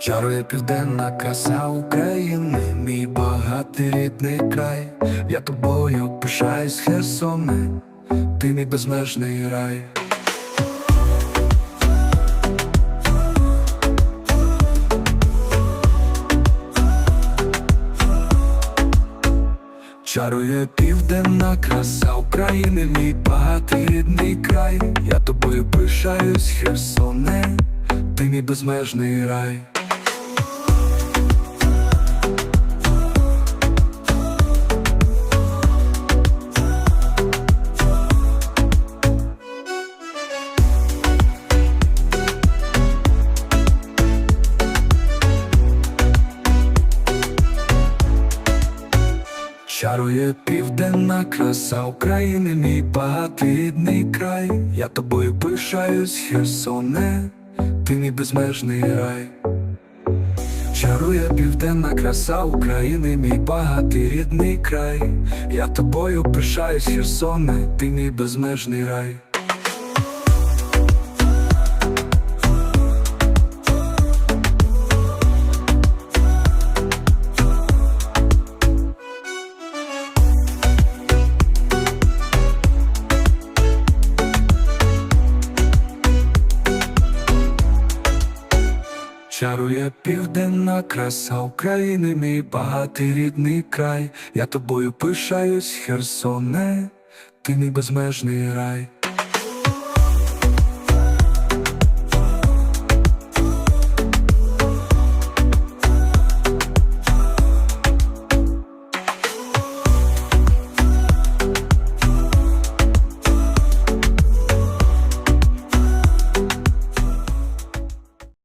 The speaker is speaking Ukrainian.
Чарує південна краса України, мій багатий рідний край. Я тобою пишаюсь, Херсоне, ти мій безмежний рай. Чарує південна краса України, мій багатий рідний край. Я тобою пишаюсь, Херсоне, ти мій безмежний рай. Чарує південна краса України, мій багатий край. Я тобою пишаюсь, Херсоне, ти мій безмежний рай. Чарує південна краса України, мій багатий рідний край. Я тобою пишаюсь, Херсоне, ти мій безмежний рай. Чарує південна краса України, мій багатий рідний край. Я тобою пишаюсь, Херсоне, ти мій безмежний рай.